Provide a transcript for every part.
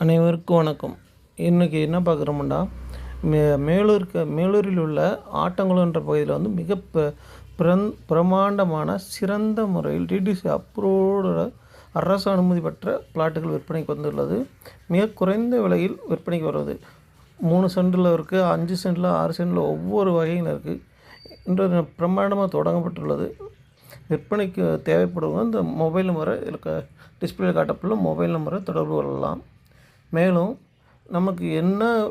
அனைவருக்கும் வணக்கம். இன்றைக்கி என்ன பார்க்குறோம்னா மே மேலூருக்கு மேலூரில் உள்ள ஆட்டங்குளம் என்ற பகுதியில் வந்து மிக பிரந் பிரமாண்டமான சிறந்த முறையில் டிடிசி அப்ரூவோட அரசு அனுமதி பெற்ற பிளாட்டுகள் விற்பனைக்கு வந்துள்ளது. மிக குறைந்த விலையில் விற்பனைக்கு வருவது மூணு சென்டில் இருக்குது அஞ்சு சென்டில் ஆறு சென்டில் ஒவ்வொரு வகையில் இருக்குது இன்று பிரமாண்டமாக தொடங்கப்பட்டுள்ளது. விற்பனைக்கு தேவைப்படுவங்க இந்த மொபைல் நம்பரை இதில் க டிஸ்பிளே காட்டப்பட்டுள்ள மொபைல் நம்பரை தொடர்பு கொள்ளலாம். மேலும் நமக்கு என்ன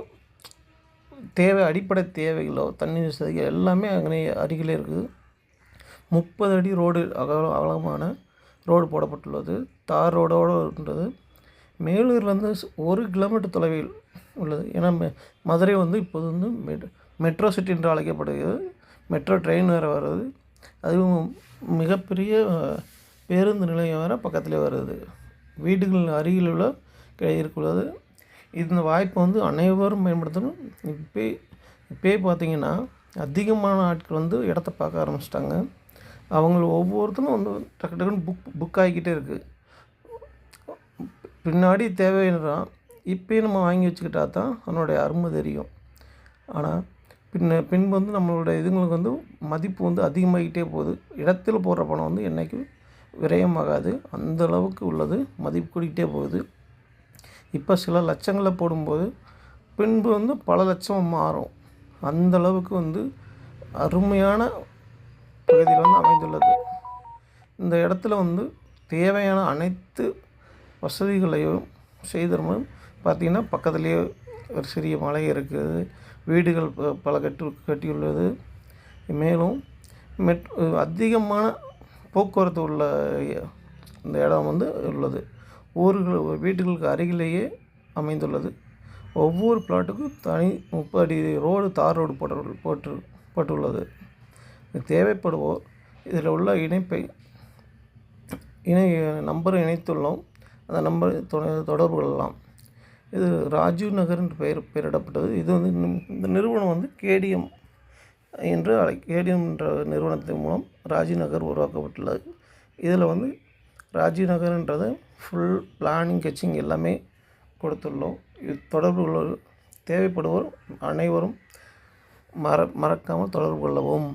தேவை அடிப்படை தேவைகளோ தண்ணி வசதிகள் எல்லாமே அங்கே அருகிலே இருக்குது. முப்பது அடி ரோடு அகல அகலமான ரோடு போடப்பட்டுள்ளது. தார் ரோடோடு இருக்கின்றது. மேலூர்லேருந்து ஒரு கிலோமீட்டர் தொலைவில் உள்ளது. ஏன்னா மெ மதுரை வந்து இப்போது வந்து மெட்ரோ சிட்டி என்று அழைக்கப்படுகிறது. மெட்ரோ ட்ரெயின் வேறு வருது. அதுவும் மிகப்பெரிய பேருந்து நிலையம் வேறு பக்கத்திலே வருது. வீடுகள் அருகில் உள்ள இருக்கிறது இந்த வாய்ப்பை வந்து அனைவரும் பயன்படுத்தணும். இப்போ இப்போயே பார்த்தீங்கன்னா அதிகமான ஆட்கள் வந்து இடத்த பார்க்க ஆரம்பிச்சிட்டாங்க. அவங்க ஒவ்வொருத்தரும் வந்து டக்கு டக்குன்னு புக் புக் ஆகிக்கிட்டே இருக்குது பின்னாடி தேவைன்றான் இப்போயே நம்ம வாங்கி வச்சுக்கிட்டா தான் அதனுடைய அருமை தெரியும். ஆனால் பின்ன பின்பு வந்து நம்மளுடைய இதுங்களுக்கு வந்து மதிப்பு வந்து அதிகமாகிட்டே போகுது. இடத்துல போடுற பணம் வந்து என்றைக்கும் விரயமாகாது. அந்த அளவுக்கு உள்ளது. மதிப்பு கூடிக்கிட்டே போகுது. இப்போ சில லட்சங்களில் போடும்போது பின்பு வந்து பல லட்சம் மாறும். அந்த அளவுக்கு வந்து அருமையான பகுதியில் வந்து அமைந்துள்ளது. இந்த இடத்துல வந்து தேவையான அனைத்து வசதிகளையும் செய்திருமும் பார்த்திங்கன்னா பக்கத்துலேயே ஒரு சிறிய மலை இருக்குது. வீடுகள் ப- பல கட்டு கட்டியுள்ளது. மேலும் மெட் அதிகமான போக்குவரத்து உள்ள இந்த இடம் வந்து உள்ளது. ஊர்கள் வீடுகளுக்கு அருகிலேயே அமைந்துள்ளது. ஒவ்வொரு பிளாட்டுக்கும் தனி முப்பது அடி ரோடு தார் ரோடு போட்டு போட்டு போட்டுள்ளது. தேவைப்படுவோர் இதில் உள்ள இணைப்பை இணை நம்பரை இணைத்துள்ளோம். அந்த நம்பர் தொட- தொடர்பு கொள்ளலாம். இது ராஜீவ் நகர் என்று பெயர் பெயரிடப்பட்டது. இது வந்து இந்த நிறுவனம் வந்து கேடிஎம் என்று அழை கேடிஎம் என்ற நிறுவனத்தின் மூலம் ராஜீவ் நகர் உருவாக்கப்பட்டுள்ளது. இதில் வந்து ராஜீவ் நகர்ன்றது ஃபுல் பிளானிங் கட்சிங் எல்லாமே கொடுத்துள்ளோம். இது தொடர்பு கொள்ள தேவைப்படுவோர் அனைவரும் மற மறக்காமல் தொடர்பு கொள்ளவும்.